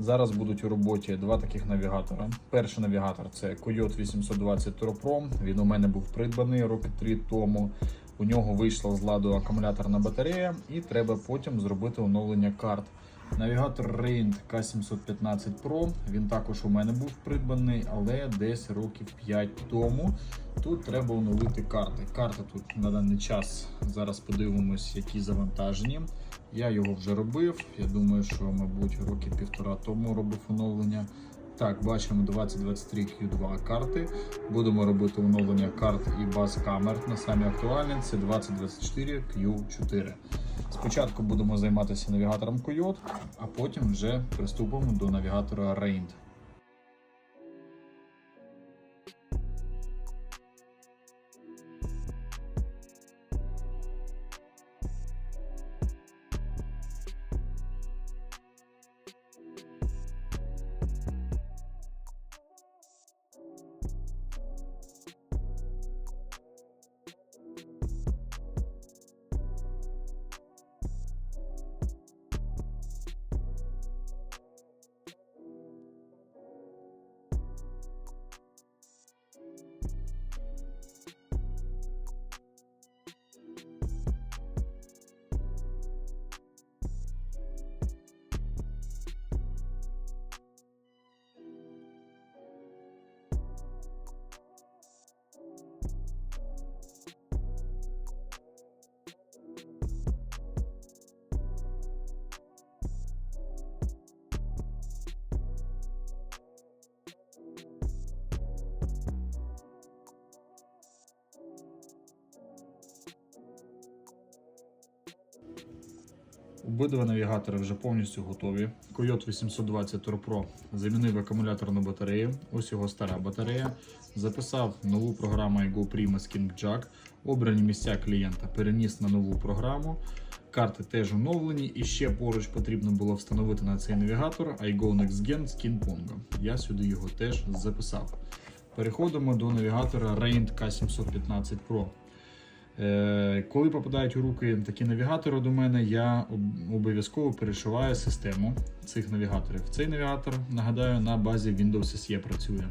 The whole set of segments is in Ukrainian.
Зараз будуть у роботі два таких навігатора. Перший навігатор це Coyote 820 Turbo Pro. Він у мене був придбаний роки три тому. У нього вийшла з ладу акумуляторна батарея, і треба потім зробити оновлення карт. Навігатор Rand K715 Pro. Він також у мене був придбаний, але десь років 5 тому. Тут треба оновити карти. Карти тут на даний час зараз подивимось, які завантажені. Я його вже робив. Я думаю, що, мабуть, роки півтора тому робив оновлення. Так, бачимо 2023 Q2 карти. Будемо робити оновлення карт і баз камер. На самі актуальні це 2024 Q4. Спочатку будемо займатися навігатором Coyote, а потім вже приступимо до навігатора Rand. Обидва навігатори вже повністю готові. Coyote 820 Tour Pro замінив акумуляторну батарею. Ось його стара батарея. Записав нову програму iGo Prima King Jack. Обрані місця клієнта переніс на нову програму. Карти теж оновлені, і ще поруч потрібно було встановити на цей навігатор iGo Next Gen Skin Pongo. Я сюди його теж записав. Переходимо до навігатора Rand K715 Pro. Е, Коли попадають у руки такі навігатори до мене, я обов'язково перешиваю систему цих навігаторів. Цей навігатор, нагадаю, на базі Windows SE працює.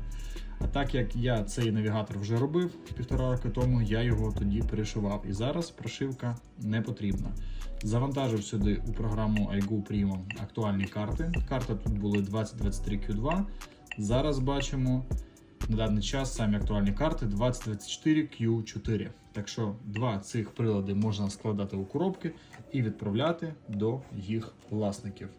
А так як я цей навігатор вже робив півтора роки тому, я його тоді перешивав. І зараз прошивка не потрібна. Завантажив сюди у програму iGo Primo актуальні карти. Карти тут були 2023 Q2. Зараз бачимо на даний час самі актуальні карти 2024 Q4. Так що два цих прилади можна складати у коробки і відправляти до їх власників.